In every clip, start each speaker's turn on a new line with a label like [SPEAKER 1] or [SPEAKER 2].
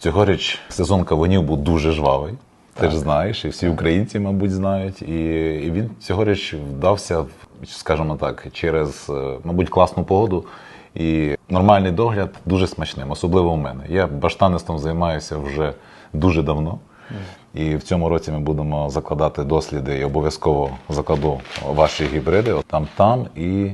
[SPEAKER 1] Цьогоріч сезон кавунів був дуже жвавий. Ти ж знаєш, і всі українці, мабуть, знають. І, і він цьогоріч вдався, скажімо так, через, е, мабуть, класну погоду і нормальний догляд дуже смачним, особливо у мене. Я баштанництвом займаюся вже дуже давно. І в цьому році ми будемо закладати досліди і обов'язково закладу ваші гібриди. Там-там і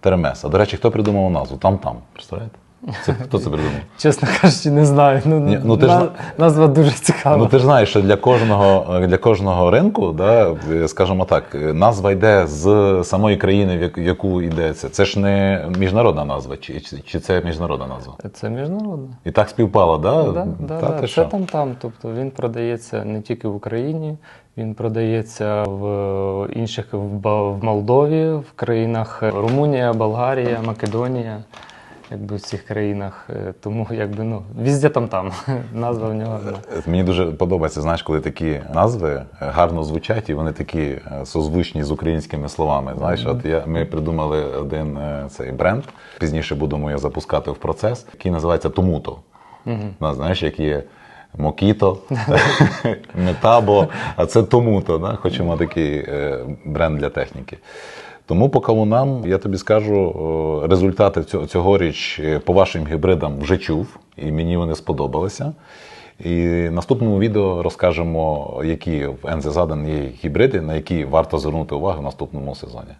[SPEAKER 1] Теремес. А до речі, хто придумав назву? Там-там. Представляєте? Це, хто це придумав?
[SPEAKER 2] Чесно кажучи, не знаю. Ну,
[SPEAKER 1] Ні, ну, ти ж
[SPEAKER 2] на-
[SPEAKER 1] зна-
[SPEAKER 2] назва дуже цікава.
[SPEAKER 1] Ну ти ж знаєш, що для кожного для кожного ринку, да, скажімо так, назва йде з самої країни, в як- в яку йдеться. Це ж не міжнародна назва, чи, чи, чи це міжнародна назва?
[SPEAKER 2] Це міжнародне.
[SPEAKER 1] І так співпало, да?
[SPEAKER 2] Да, да,
[SPEAKER 1] Та
[SPEAKER 2] да.
[SPEAKER 1] ти
[SPEAKER 2] Це
[SPEAKER 1] що?
[SPEAKER 2] там там. Тобто він продається не тільки в Україні, він продається в інших в, Ба- в Молдові, в країнах Румунія, Болгарія, Македонія. Якби в цих країнах, Е, тому якби ну візде там там назва в нього одна.
[SPEAKER 1] Мені дуже подобається, знаєш, коли такі назви е, гарно звучать, і вони такі е, созвучні з українськими словами. Знаєш, от я ми придумали один е, цей бренд. Пізніше будемо його запускати в процес, який називається Томуто. Ну, Знаєш, як є Мокіто, Метабо, а це Томуто. Да? Хочемо такий е, бренд для техніки. Тому по кавунам, я тобі скажу, результати цього, цьогоріч е, по вашим гібридам вже чув, і мені вони сподобалися. І в наступному відео розкажемо, які в НЗ задан є гібриди, на які варто звернути увагу в наступному сезоні.